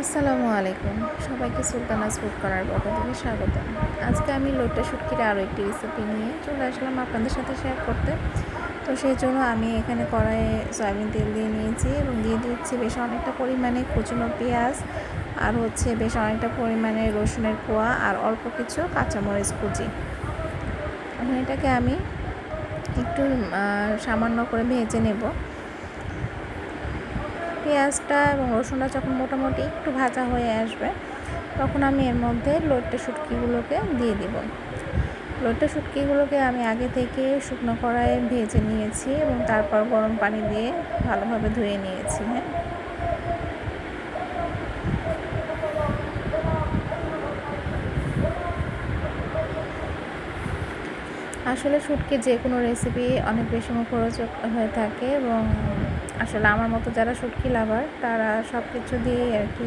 আসসালামু আলাইকুম। সবাইকে সুলতানাস ফুড করার পক্ষ থেকে স্বাগত আজকে আমি লোটটা শুটকির আরও একটি রেসিপি নিয়ে চলে আসলাম আপনাদের সাথে শেয়ার করতে। তো সেই জন্য আমি এখানে কড়াইয়ে সয়াবিন তেল দিয়ে নিয়েছি এবং দিয়ে দিচ্ছি বেশ অনেকটা পরিমাণে কুচনো পেঁয়াজ আর হচ্ছে বেশ অনেকটা পরিমাণে রসুনের কোয়া আর অল্প কিছু কাঁচামরিচ কুচি। এখন এটাকে আমি একটু সামান্য করে ভেজে নেব। পেঁয়াজটা এবং রসুনটা যখন মোটামুটি একটু ভাজা হয়ে আসবে, তখন আমি এর মধ্যে লোটটা শুটকিগুলোকে দিয়ে দিব। লোটটা শুটকিগুলোকে আমি আগে থেকে শুকনো কড়াইয়ে ভেজে নিয়েছি এবং তারপর গরম পানি দিয়ে ভালোভাবে ধুয়ে নিয়েছি হ্যাঁ। আসলে শুটকি যে কোনো রেসিপি অনেক বেশি মুখরোচক হয়ে থাকে এবং আসলে আমার মতো যারা শুটকি লাভার, তারা সব কিছু দিয়েই আর কি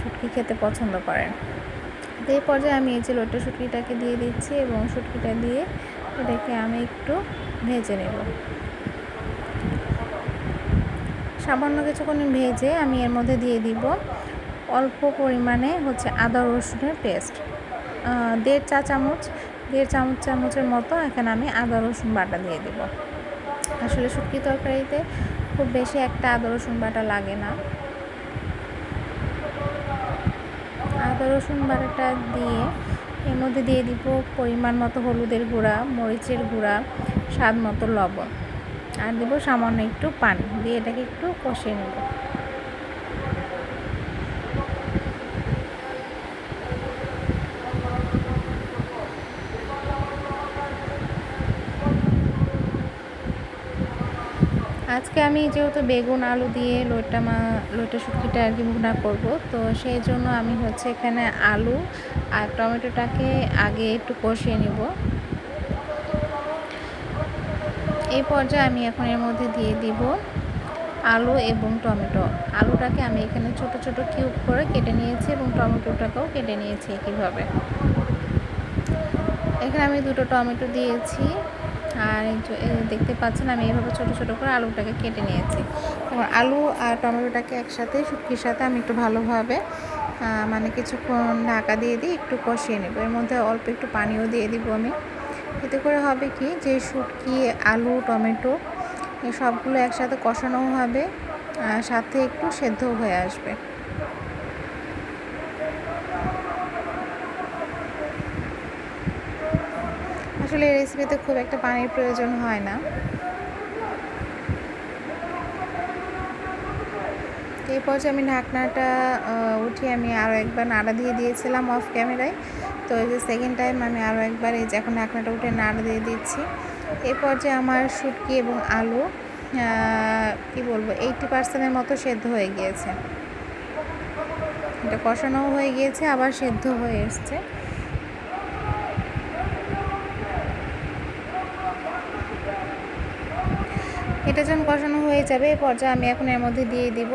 শুটকি খেতে পছন্দ করেন। এই পর্যায়ে আমি এই যে লোটে শুটকিটাকে দিয়ে দিচ্ছি এবং শুটকিটা দিয়ে এটাকে আমি একটু ভেজে নেব। সামান্য কিছুক্ষণ ভেজে আমি এর মধ্যে দিয়ে দিব অল্প পরিমাণে হচ্ছে আদা রসুনের পেস্ট। দেড় চা চামচ, দেড় চামচ চামচের মতো এখানে আমি আদা রসুন বাটা দিয়ে দেব। আসলে শুটকি তরকারিতে খুব বেশি একটা আদা রসুন বাটা লাগে না। আদা রসুন বাটাটা দিয়ে এর মধ্যে দিয়ে দিব পরিমাণ মতো হলুদের গুঁড়া, মরিচের গুঁড়া, স্বাদ মতো লবণ। আর দেবো সামান্য একটু পানি, দিয়ে এটাকে একটু কষিয়ে নেব। আজকে আমি যেহেতু বেগুন, আলু দিয়ে লোটা মা লোটা শুটকিটা আর কি ভুনা করব, তো সেই জন্য আমি হচ্ছে এখানে আলু আর টমেটোটাকে আগে একটু কষিয়ে নিব। এই পর্যায়ে আমি এখন এর মধ্যে দিয়ে দিব আলু এবং টমেটো। আলুটাকে আমি এখানে ছোট ছোট কিউব করে কেটে নিয়েছি এবং টমেটোটাকেও কেটে নিয়েছি একইভাবে। এখানে আমি দুটো টমেটো দিয়েছি। আর দেখতে পাচ্ছেন, আমি এইভাবে ছোটো ছোটো করে আলুটাকে কেটে নিয়েছি। এবং আলু আর টমেটোটাকে একসাথে, শুটকির সাথে আমি একটু ভালোভাবে মানে কিছুক্ষণ ঢাকা দিয়ে দিই একটু কষিয়ে নেব। এর মধ্যে অল্প একটু পানিও দিয়ে দিব আমি। এতে করে হবে কি, যে শুটকি, আলু, টমেটো, এই সবগুলো একসাথে কষানোও হবে সাথে একটু সেদ্ধ হয়ে আসবে। আসলে এই রেসিপিতে খুব একটা পানির প্রয়োজন হয় না। এই পর্যায়ে আমি ঢাকনাটা উঠিয়ে আমি আরও একবার নাড়া দিয়ে দিয়েছিলাম অফ ক্যামেরায় তো এই যে সেকেন্ড টাইম আমি আরও একবার এই যে এখন ঢাকনাটা উঠে নাড়া দিয়ে দিচ্ছি। এই পর্যায়ে আমার শুটকি এবং আলু কি বলব এইটি পার্সেন্টের মতো সেদ্ধ হয়ে গিয়েছে। এটা কষানোও হয়ে গিয়েছে, আবার সেদ্ধ হয়ে এসছে। এটা যখন কষানো হয়ে যাবে এই পর্যায়ে আমি এখন এর মধ্যে দিয়ে দিব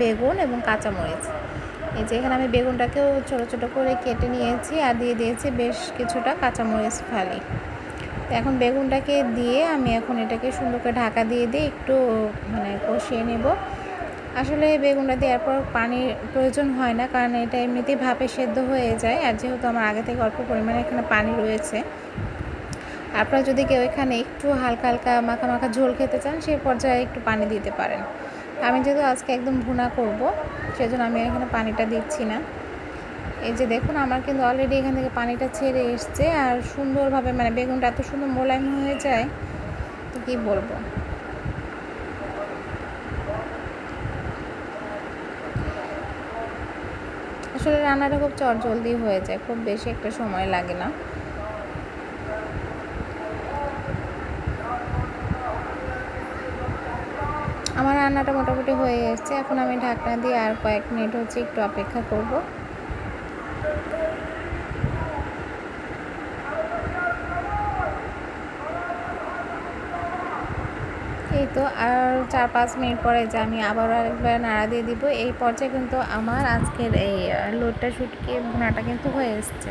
বেগুন এবং কাঁচামরিচ। এই যে এখানে আমি বেগুনটাকেও ছোটো ছোটো করে কেটে নিয়েছি আর দিয়ে দিয়েছি বেশ কিছুটা কাঁচামরিচ ফালি। এখন বেগুনটাকে দিয়ে আমি এখন এটাকে সুন্দর করে ঢাকা দিয়ে দিয়ে একটু মানে কষিয়ে নেব। আসলে বেগুনটা দেওয়ার পর পানির প্রয়োজন হয় না, কারণ এটা এমনিতেই ভাপে সেদ্ধ হয়ে যায়। আর যেহেতু আমার আগে থেকে অল্প পরিমাণে এখানে পানি রয়েছে আপনারা যদি কেউ এখানে একটু হালকা হালকা মাখা মাখা ঝোল খেতে চান সেই পর্যায়ে একটু পানি দিতে পারেন। আমি যেহেতু আজকে একদম ভুনা করব, সেজন্য আমি এখানে পানিটা দিচ্ছি না। এই যে দেখুন, আমার কিন্তু অলরেডি এখান থেকে পানিটা ছেড়ে এসছে, আর সুন্দরভাবে মানে বেগুনটা এত সুন্দর মোলায়েম হয়ে যায়, তো কী বলব? আসলে রান্নাটা খুব চট জলদি হয়ে যায়, খুব বেশি একটা সময় লাগে না। আমার রান্নাটা মোটামুটি হয়ে এসছে। এখন আমি ঢাকনা দিয়ে আর কয়েক মিনিট হচ্ছে একটু অপেক্ষা করব। এই তো, আর চার পাঁচ মিনিট পরে যে আমি আবার আরেকবার নাড়া দিয়ে দিব, এই পর্যায়ে কিন্তু আমার আজকের এই লোডটা শুটকি ভুনাটা কিন্তু হয়ে এসছে।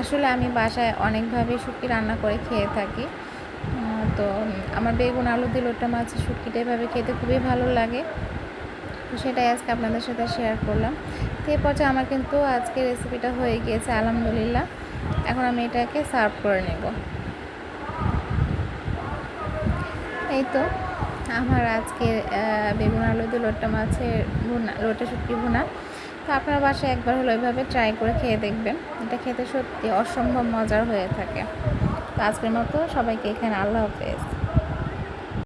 আসলে আমি বাসায় অনেকভাবে শুটকি রান্না করে খেয়ে থাকি। তো আমার বেগুন, আলু দিয়ে লোট্টা মাছ শুটকিটা এভাবে খেতে খুবই ভালো লাগে। তো সেটাই আজকে আপনাদের সাথে শেয়ার করলাম। তো পর্যায়ে আমার কিন্তু আজকে রেসিপিটা হয়ে গিয়েছে, আলহামদুলিল্লাহ। এখন আমি এটাকে সার্ভ করে নেব। এই তো আমার আজকে বেগুন, আলু দিয়ে লোট্টা মাছের ভুনা, লোটে শুটকি ভুনা। তো আপনার বাসায় একবার হলো এভাবে ট্রাই করে খেয়ে দেখবেন। এটা খেতে সত্যি অসম্ভব মজার হয়ে থাকে। তো আজকের মতো সবাইকে এখানে আল্লাহ হাফেজ।